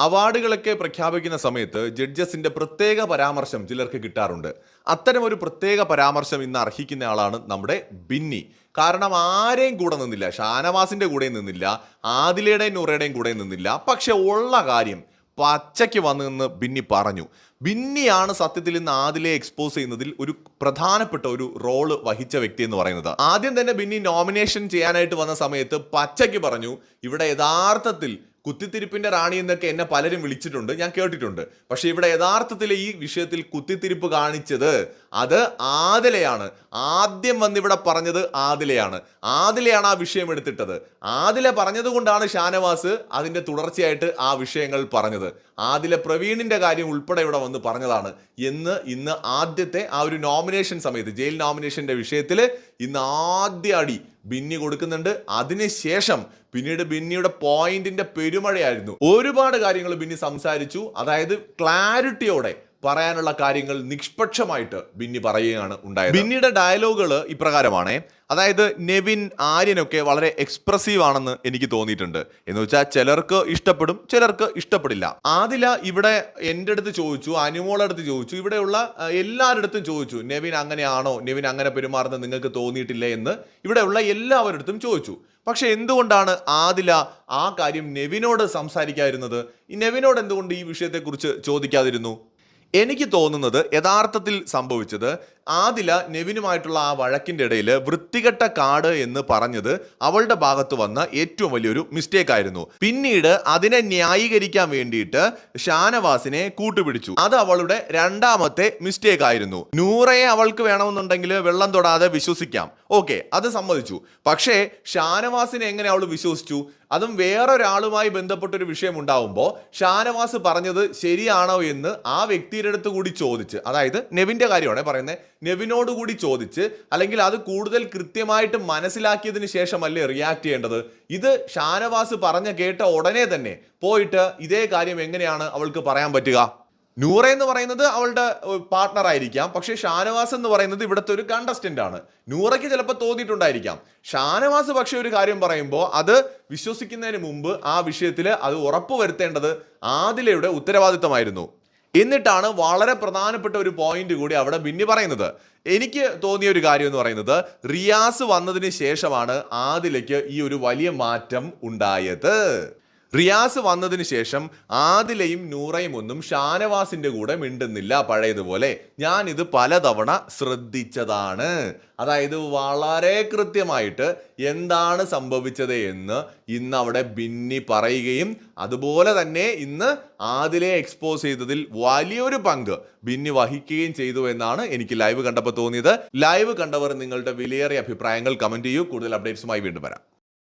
അവാർഡുകളൊക്കെ പ്രഖ്യാപിക്കുന്ന സമയത്ത് ജഡ്ജസിന്റെ പ്രത്യേക പരാമർശം ചിലർക്ക് കിട്ടാറുണ്ട്. അത്തരം ഒരു പ്രത്യേക പരാമർശം ഇന്ന് അർഹിക്കുന്ന ആളാണ് നമ്മുടെ ബിന്നി. കാരണം ആരെയും കൂടെ നിന്നില്ല. ഷാനവാസിന്റെ കൂടെ നിന്നില്ല. ആദിലയുടെയും നൂറയുടെയും കൂടെ നിന്നില്ല. പക്ഷെ ഉള്ള കാര്യം പച്ചയ്ക്ക് വന്നെന്ന് നിന്ന് ബിന്നി പറഞ്ഞു. ബിന്നിയാണ് സത്യത്തിൽ ഇന്ന് ആദിലെ എക്സ്പോസ് ചെയ്യുന്നതിൽ ഒരു പ്രധാനപ്പെട്ട ഒരു റോൾ വഹിച്ച വ്യക്തി എന്ന് പറയുന്നത്. ആദ്യം തന്നെ ബിന്നി നോമിനേഷൻ ചെയ്യാനായിട്ട് വന്ന സമയത്ത് പച്ചയ്ക്ക് പറഞ്ഞു ഇവിടെ യഥാർത്ഥത്തിൽ കുത്തിത്തിരിപ്പിന്റെ റാണി എന്നൊക്കെ എന്നെ പലരും വിളിച്ചിട്ടുണ്ട് ഞാൻ കേട്ടിട്ടുണ്ട്. പക്ഷേ ഇവിടെ യഥാർത്ഥത്തിൽ ഈ വിഷയത്തിൽ കുത്തിത്തിരിപ്പ് കാണിച്ചത് അത് ആദിലയാണ്. ആദ്യം വന്നിവിടെ പറഞ്ഞത് ആദിലയാണ്. ആദിലയാണ് ആ വിഷയം എടുത്തിട്ടത്. ആദില പറഞ്ഞതുകൊണ്ടാണ് ഷാനവാസ് അതിന്റെ തുടർച്ചയായിട്ട് ആ വിഷയങ്ങൾ പറഞ്ഞത്. ആദില പ്രവീണിന്റെ കാര്യം ഉൾപ്പെടെ ഇവിടെ വന്ന് പറഞ്ഞതാണ്. എന്ന് ഇന്ന് ആദ്യത്തെ ആ ഒരു നോമിനേഷൻ സമയത്ത് ജയിൽ നോമിനേഷന്റെ വിഷയത്തിൽ ഇന്ന് ആദ്യ അടി ബിന്നി കൊടുക്കുന്നുണ്ട്. അതിനുശേഷം പിന്നീട് ബിന്നിയുടെ പോയിന്റിന്റെ പെരുമഴയായിരുന്നു. ഒരുപാട് കാര്യങ്ങൾ ബിന്നി സംസാരിച്ചു. അതായത് ക്ലാരിറ്റിയോടെ പറയാനുള്ള കാര്യങ്ങൾ നിഷ്പക്ഷമായിട്ട് ബിന്നി പറയുകയാണ് ഉണ്ടായത്. ബിന്നിയുടെ ഡയലോഗുകൾ ഇപ്രകാരമാണ്. അതായത് നെവിൻ ആര്യനൊക്കെ വളരെ എക്സ്പ്രസീവ് ആണെന്ന് എനിക്ക് തോന്നിയിട്ടുണ്ട്. എന്ന് വെച്ചാൽ ചിലർക്ക് ഇഷ്ടപ്പെടും ചിലർക്ക് ഇഷ്ടപ്പെടില്ല. ആദില ഇവിടെ എന്റെ അടുത്ത് ചോദിച്ചു അനുമോളുടെ അടുത്ത് ചോദിച്ചു ഇവിടെയുള്ള എല്ലാവരുടെടുത്തും ചോദിച്ചു നെവിൻ അങ്ങനെയാണോ നെവിൻ അങ്ങനെ പെരുമാറുന്നത് നിങ്ങൾക്ക് തോന്നിയിട്ടില്ല എന്ന് ഇവിടെയുള്ള എല്ലാവരുടെ ചോദിച്ചു. പക്ഷെ എന്തുകൊണ്ടാണ് ആദില ആ കാര്യം നെവിനോട് സംസാരിക്കാതിരുന്നത്? ഈ നെവിനോട് എന്തുകൊണ്ട് ഈ വിഷയത്തെക്കുറിച്ച് ചോദിക്കാതിരുന്നു? എനിക്ക് തോന്നുന്നത് യഥാർത്ഥത്തിൽ സംഭവിച്ചത് ആദില നെവിനുമായിട്ടുള്ള ആ വഴക്കിന്റെ ഇടയിൽ വൃത്തികെട്ട കാട് എന്ന് പറഞ്ഞത് അവളുടെ ഭാഗത്ത് വന്ന ഏറ്റവും വലിയൊരു മിസ്റ്റേക്ക് ആയിരുന്നു. പിന്നീട് അതിനെ ന്യായീകരിക്കാൻ വേണ്ടിയിട്ട് ഷാനവാസിനെ കൂട്ടുപിടിച്ചു. അത് അവളുടെ രണ്ടാമത്തെ മിസ്റ്റേക്ക് ആയിരുന്നു. നൂറയെ അവൾക്ക് വേണമെന്നുണ്ടെങ്കിൽ വെള്ളം തൊടാതെ വിശ്വസിക്കാം. ഓക്കെ അത് സമ്മതിച്ചു. പക്ഷേ ഷാനവാസിനെ എങ്ങനെ അവൾ വിശ്വസിച്ചു? അതും വേറൊരാളുമായി ബന്ധപ്പെട്ടൊരു വിഷയം ഉണ്ടാവുമ്പോൾ ഷാനവാസ് പറഞ്ഞത് ശരിയാണോ എന്ന് ആ വ്യക്തിയുടെ അടുത്ത് കൂടി ചോദിച്ച് അതായത് നെവിന്റെ കാര്യമാണ് പറയുന്നത് നെവിനോട് കൂടി ചോദിച്ച് അല്ലെങ്കിൽ അത് കൂടുതൽ കൃത്യമായിട്ട് മനസ്സിലാക്കിയതിന് ശേഷമല്ലേ റിയാക്ട് ചെയ്യേണ്ടത്? ഇത് ഷാനവാസ് പറഞ്ഞ കേട്ട ഉടനെ തന്നെ പോയിട്ട് ഇതേ കാര്യം എങ്ങനെയാണ് അവൾക്ക് പറയാൻ പറ്റുക? നൂറ എന്ന് പറയുന്നത് അവളുടെ പാർട്ണർ ആയിരിക്കാം. പക്ഷേ ഷാനവാസ് എന്ന് പറയുന്നത് ഇവിടുത്തെ ഒരു കണ്ടസ്റ്റന്റ് ആണ്. നൂറയ്ക്ക് ചിലപ്പോൾ തോന്നിയിട്ടുണ്ടായിരിക്കാം. ഷാനവാസ് പക്ഷേ ഒരു കാര്യം പറയുമ്പോൾ അത് വിശ്വസിക്കുന്നതിന് മുമ്പ് ആ വിഷയത്തിൽ അത് ഉറപ്പുവരുത്തേണ്ടത് ആദിലയുടെ ഉത്തരവാദിത്തമായിരുന്നു. എന്നിട്ടാണ് വളരെ പ്രധാനപ്പെട്ട ഒരു പോയിന്റ് കൂടി അവിടെ മിന്നി പറയുന്നത്. എനിക്ക് തോന്നിയ ഒരു കാര്യം എന്ന് പറയുന്നത് റിയാസ് വന്നതിന് ശേഷമാണ് ആദിലയ്ക്ക് ഈ ഒരു വലിയ മാറ്റം ഉണ്ടായത്. റിയാസ് വന്നതിന് ശേഷം ആദിലയും നൂറയും ഒന്നും ഷാനവാസിന്റെ കൂടെ മിണ്ടുന്നില്ല. പഴയതുപോലെ ഞാൻ ഇത് പലതവണ ശ്രദ്ധിച്ചതാണ്. അതായത് വളരെ കൃത്യമായിട്ട് എന്താണ് സംഭവിച്ചത് എന്ന് ഇന്ന് അവിടെ ബിന്നി പറയുകയും അതുപോലെ തന്നെ ഇന്ന് ആദിലെ എക്സ്പോസ് ചെയ്തതിൽ വലിയൊരു പങ്ക് ബിന്നി വഹിക്കുകയും ചെയ്തു എന്നാണ് എനിക്ക് ലൈവ് കണ്ടപ്പോൾ തോന്നിയത്. ലൈവ് കണ്ടവർ നിങ്ങളുടെ വിലയേറിയ അഭിപ്രായങ്ങൾ കമന്റ് ചെയ്യൂ. കൂടുതൽ അപ്ഡേറ്റ്സുമായി വീണ്ടും വരാം.